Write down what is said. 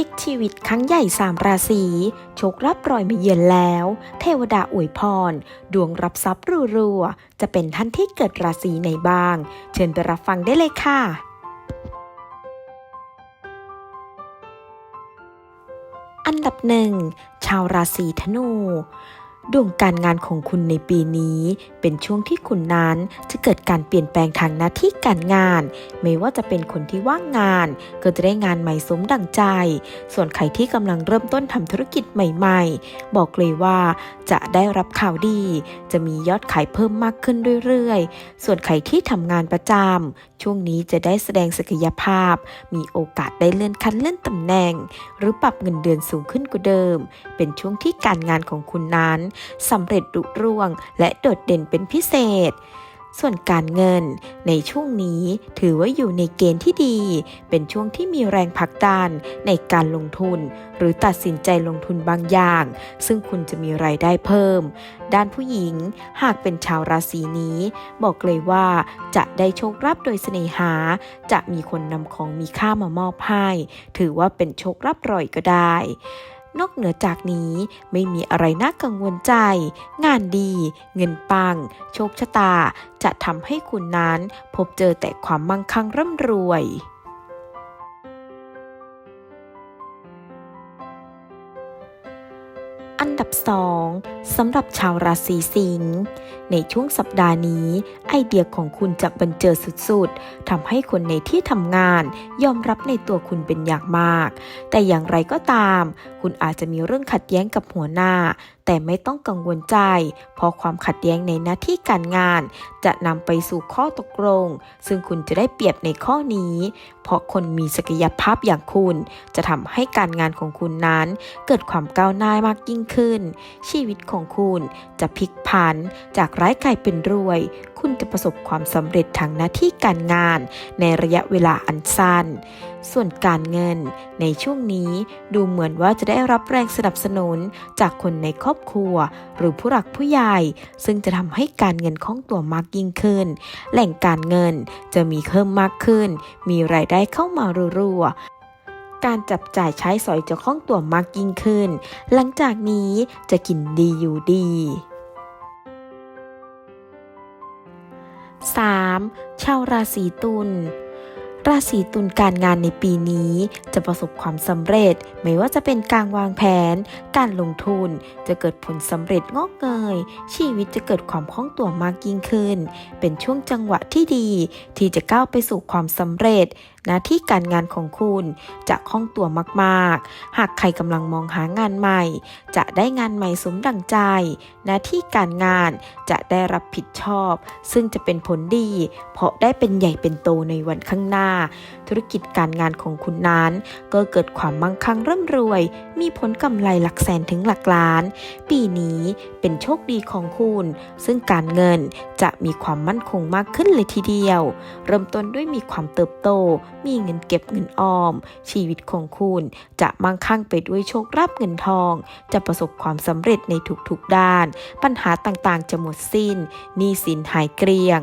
ลิกชีวิตครั้งใหญ่สามราศีโชครับรอยมาเยือนแล้ว เทวดาอวยพร ดวงรับทรัพย์รัวๆ จะเป็นท่านที่เกิดราศีไหนบ้าง เชิญไปรับฟังได้เลยค่ะ อันดับหนึ่งชาวราศีธนู ดวงการงานของคุณในปีนี้ เป็นช่วงที่คุณนั้นจะเกิดการเปลี่ยนแปลงทางหน้าที่การงาน ไม่ว่าจะเป็นคนที่ว่างงาน ก็จะได้งานใหม่สมดังใจ ส่วนใครที่กำลังเริ่มต้นทำธุรกิจใหม่ๆ บอกเลยว่าจะได้รับข่าวดี จะมียอดขายเพิ่มมากขึ้นเรื่อยๆ ส่วนใครที่ทำงานประจำ ช่วงนี้จะได้แสดงศักยภาพ มีโอกาสได้เลื่อนขั้นเลื่อนตำแหน่ง หรือปรับเงินเดือนสูงขึ้นกว่าเดิม เป็นช่วงที่การงานของคุณนั้นสำเร็จรุร่วง และโดดเด่นเป็นพิเศษ ส่วนการเงิน ในช่วงนี้ถือว่าอยู่ในเกณฑ์ที่ดี เป็นช่วงที่มีแรงผลักดันในการลงทุน หรือตัดสินใจลงทุนบางอย่าง ซึ่งคุณจะมีรายได้เพิ่ม ด้านผู้หญิงหากเป็นชาวราศีนี้ บอกเลยว่าจะได้โชครับโดยเสน่หา จะมีคนนำของมีค่ามามอบให้ ถือว่าเป็นโชครับรอยก็ได้ นอกเหนือจากนี้ไม่มีอะไรน่ากังวลใจ งานดี เงินปัง โชคชะตา จะทำให้คุณนั้นพบเจอแต่ความมั่งคั่งร่ำรวย อันดับ2สำหรับชาวราศีสิงห์ในช่วงสัปดาห์นี้ ไอเดียของคุณจะบันเจิดสุดๆทำให้คนในที่ทำงาน ยอมรับในตัวคุณเป็นอย่างมาก แต่อย่างไรก็ตาม คุณอาจจะมีเรื่องขัดแย้งกับหัวหน้า แต่ไม่ต้องกังวลใจ เพราะความขัดแย้งในหน้าที่การงาน จะนำไปสู่ข้อตกลง ซึ่งคุณจะได้เปรียบในข้อนี้ เพราะคนมีศักยภาพอย่างคุณ จะทำให้การงานของคุณนั้น เกิดความก้าวหน้ามากยิ่งขึ้น ชีวิตของคุณจะพลิกผัน จากร้ายกลายเป็นรวย คุณจะประสบความสำเร็จทางหน้าที่การงาน ในระยะเวลาอันสั้น ส่วนการเงิน ในช่วงนี้ดูเหมือนว่าจะได้รับแรงสนับสนุนจากคนในครอบครัว หรือผู้หลักผู้ใหญ่ ซึ่งจะทำให้การเงินคล่องตัวมากยิ่งขึ้น แหล่งการเงินจะมีเพิ่มมากขึ้น มีรายได้เข้ามารัวๆ การจับจ่ายใช้สอยจะคล่องตัวมากยิ่งขึ้น หลังจากนี้จะกินดีอยู่ดี 3. ชาวราศีตุล ราศีตุลการงานในปีนี้จะประสบความสำเร็จ ไม่ว่าจะเป็นการวางแผน การลงทุน จะเกิดผลสำเร็จงอกเงย ชีวิตจะเกิดความคล่องตัวมากยิ่งขึ้น เป็นช่วงจังหวะที่ดี ที่จะก้าวไปสู่ความสำเร็จหน้าที่การงานของคุณจะคล่องตัวมากๆ หากใครกำลังมองหางานใหม่ จะได้งานใหม่สมดังใจ หน้าที่การงานจะได้รับผิดชอบ ซึ่งจะเป็นผลดี เพราะได้เป็นใหญ่เป็นโตในวันข้างหน้าธุรกิจการงานของคุณนั้น ก็เกิดความมั่งคั่งร่ำรวย มีผลกำไรหลักแสนถึงหลักล้าน ปีนี้เป็นโชคดีของคุณ ซึ่งการเงินจะมีความมั่นคงมากขึ้นเลยทีเดียว เริ่มต้นด้วยมีความเติบโต มีเงินเก็บเงินออม ชีวิตของคุณจะมั่งคั่งไปด้วยโชคลาภเงินทอง จะประสบความสำเร็จในทุกๆด้าน ปัญหาต่างๆจะหมดสิ้นหนี้สินหายเกลี้ยง